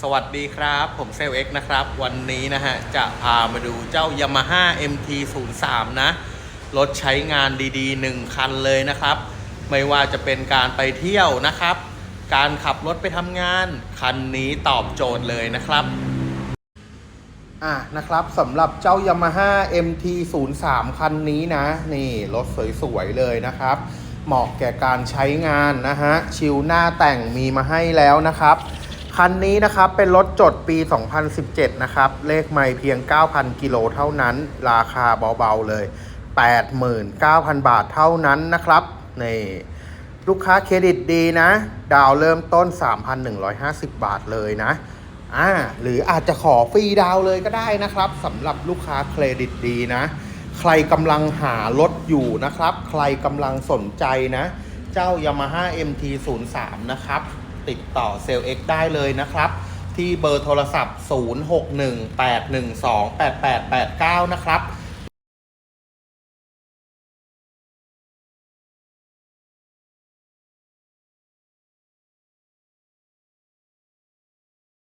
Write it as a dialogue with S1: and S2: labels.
S1: สวัสดีครับ ผมเซลเอ็กนะครับ วันนี้นะฮะ จะพามาดูเจ้า Yamaha MT03 นะ รถใช้งานดีๆ 1 คันเลยนะครับ ไม่ว่าจะเป็นการไปเที่ยวนะครับ การขับรถไปทำงาน คันนี้ตอบโจทย์เลยนะครับ อะนะครับสำหรับเจ้า Yamaha MT03 คันนี้นะ นี่ รถสวยๆ เลยนะครับ เหมาะแก่การใช้งานนะฮะ ชิวหน้าแต่งมีมาให้แล้วนะครับ คันนี้นะครับเป็นรถจดปี 2017 นะครับ เลขไม่เพียง 9,000 กิโลเท่านั้น ราคาเบาๆเลย 89,000 บาทเท่านั้นนะครับนี่ลูกค้าเครดิตดีนะ ดาวเริ่มต้น 3,150 บาทเลยนะอ่าหรืออาจจะขอฟรีดาวเลยก็ได้นะครับสำหรับลูกค้าเครดิตดีนะ ใครกำลังหารถอยู่นะครับ ใครกำลังสนใจนะ เจ้า Yamaha MT03 นะครับ ติดต่อเซลล์เได้เลยนะครับ ที่เบอร์โทรศัพท์ 0618128889 นะครับ